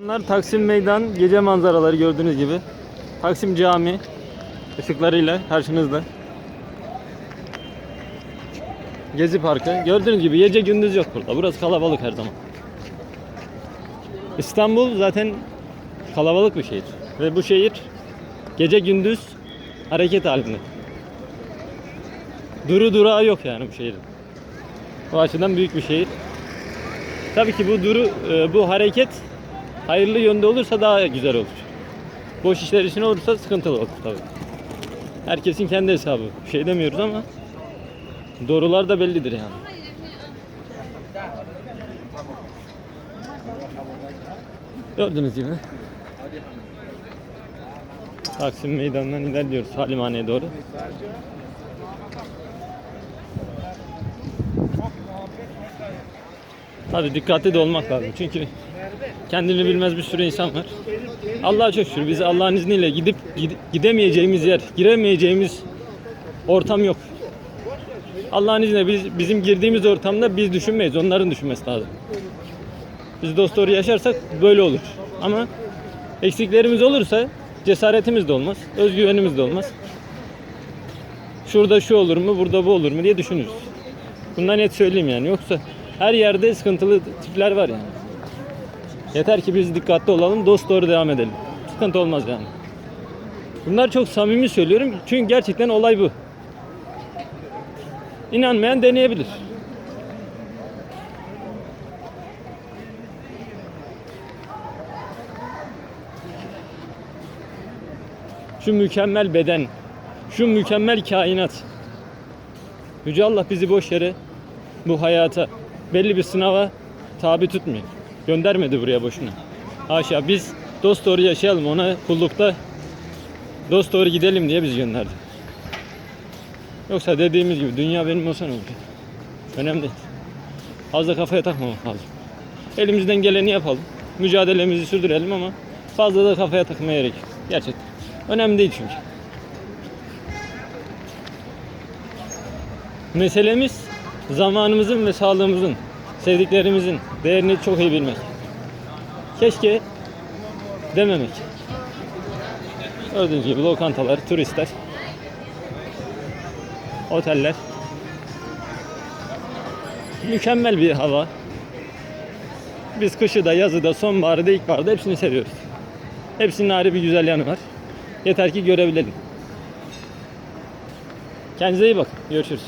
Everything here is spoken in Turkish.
Bunlar Taksim Meydan gece manzaraları gördüğünüz gibi. Taksim Cami ışıklarıyla karşınızda. Gezi Parkı. Gördüğünüz gibi gece gündüz yok burada. Burası kalabalık her zaman. İstanbul zaten kalabalık bir şehir. Ve bu şehir gece gündüz hareket halinde. Duru durağı yok yani bu şehrin. O açıdan büyük bir şehir. Tabii ki bu duru, e, bu hareket hayırlı yönde olursa daha güzel olur. Boş işler için olursa sıkıntılı olur tabii. Herkesin kendi hesabı. Şey demiyoruz ama doğrular da bellidir yani. Gördüğünüz gibi. Taksim Meydanı'ndan ilerliyoruz Halimhane'ye doğru. Tabii dikkatli de olmak lazım çünkü kendini bilmez bir sürü insan var. Allah'a çok şükür biz Allah'ın izniyle gidip gide- gidemeyeceğimiz yer, giremeyeceğimiz ortam yok. Allah'ın izniyle biz bizim girdiğimiz ortamda biz düşünmeyiz, onların düşünmesi lazım. Biz dost doğru yaşarsak böyle olur. Ama eksiklerimiz olursa cesaretimiz de olmaz, özgüvenimiz de olmaz. Şurada şu olur mu, burada bu olur mu diye düşünürüz. Bundan net söyleyeyim yani. Yoksa her yerde sıkıntılı tipler var yani. Yeter ki biz dikkatli olalım, dost doğru devam edelim. Sıkıntı olmaz yani. Bunlar çok samimi söylüyorum çünkü gerçekten olay bu. İnanmayan deneyebilir. Şu mükemmel beden, şu mükemmel kainat. Yüce Allah bizi boş yere bu hayata belli bir sınava tabi tutmuyor. Göndermedi buraya boşuna. Haşa biz dost doğru yaşayalım ona kullukta dost doğru gidelim diye bizi gönderdi. Yoksa dediğimiz gibi dünya benim olsa ne olacak? Önemli değil. Fazla kafaya takmamak lazım. Elimizden geleni yapalım. Mücadelemizi sürdürelim ama fazla da kafaya takmaya gerek yok. Gerçekten. Önemli değil çünkü. Meselemiz zamanımızın ve sağlığımızın, sevdiklerimizin değerini çok iyi bilmek. Keşke dememek. Gördüğünüz gibi lokantalar, turistler, oteller. Mükemmel bir hava. Biz kışı da, yazı da, sonbaharı da, ilkbaharı da hepsini seviyoruz. Hepsinin ayrı bir güzel yanı var. Yeter ki görebilelim. Kendinize iyi bakın. Görüşürüz.